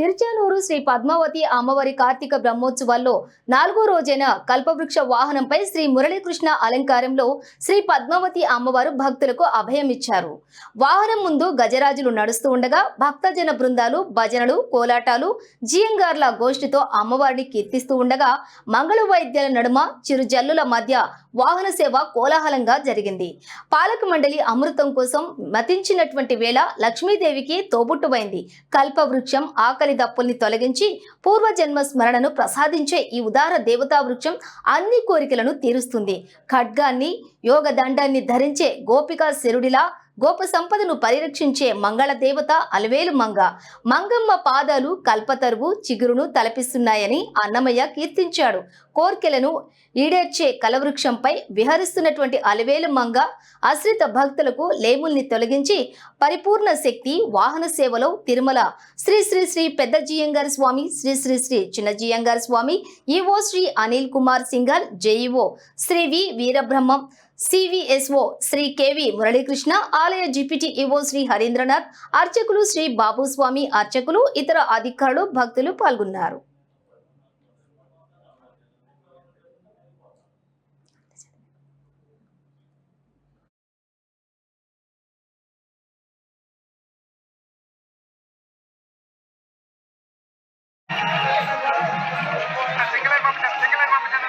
తిరుచానూరు శ్రీ పద్మావతి అమ్మవారి కార్తీక బ్రహ్మోత్సవాల్లో నాలుగో రోజైన కల్పవృక్ష వాహనంపై శ్రీ మురళీకృష్ణ అలంకారంలో శ్రీ పద్మావతి అమ్మవారు భక్తులకు అభయమిచ్చారు వాహనం ముందు గజరాజులు నడుస్తూ ఉండగా భక్తజన బృందాలు భజనలు కోలాటాలు జియంగార్ల గోష్ఠితో అమ్మవారిని కీర్తిస్తూ ఉండగా మంగళ వైద్యాల నడుమ చిరు జల్లుల మధ్య వాహన సేవ కోలాహలంగా జరిగింది. పాలక మండలి అమృతం కోసం మతించినటువంటి వేళ లక్ష్మీదేవికి తోబుట్టువైంది. కల్పవృక్షం ఆకలి దప్పుల్ని తొలగించి పూర్వజన్మ స్మరణను ప్రసాదించే ఈ ఉదార దేవతా వృక్షం అన్ని కోరికలను తీరుస్తుంది. ఖడ్గాన్ని యోగదండాన్ని ధరించే గోపికా శరుడిలా గోప సంపదను పరిరక్షించే మంగళ దేవత అలవేలు మంగ. మంగమ్మ పాదాలు కల్పతరువు చిగురును తలపిస్తున్నాయని అన్నమయ్య కీర్తించాడు. కోర్కెలను ఈడేర్చే కలవృక్షంపై విహరిస్తున్నటువంటి అలవేలు మంగ ఆశ్రిత భక్తులకు లేముల్ని తొలగించి పరిపూర్ణ శక్తి వాహన సేవలో తిరుమల. శ్రీ శ్రీ శ్రీ పెద్ద జియంగారి స్వామి శ్రీ శ్రీ శ్రీ చిన్న జియంగారి స్వామి EO Sri Anil Kumar Singhal JEO Sri V Veerabrahmam. CVSO Sri K V Muralikrishna ఆలయ జిపిటి ఈవో శ్రీ హరీంద్రనాథ్ అర్చకులు శ్రీ బాబుస్వామి అర్చకులు ఇతర అధికారులు భక్తులు పాల్గొన్నారు. సింగిల్ పంపించండి సింగిల్ పంపించండి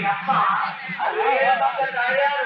స్వరూపాన్ని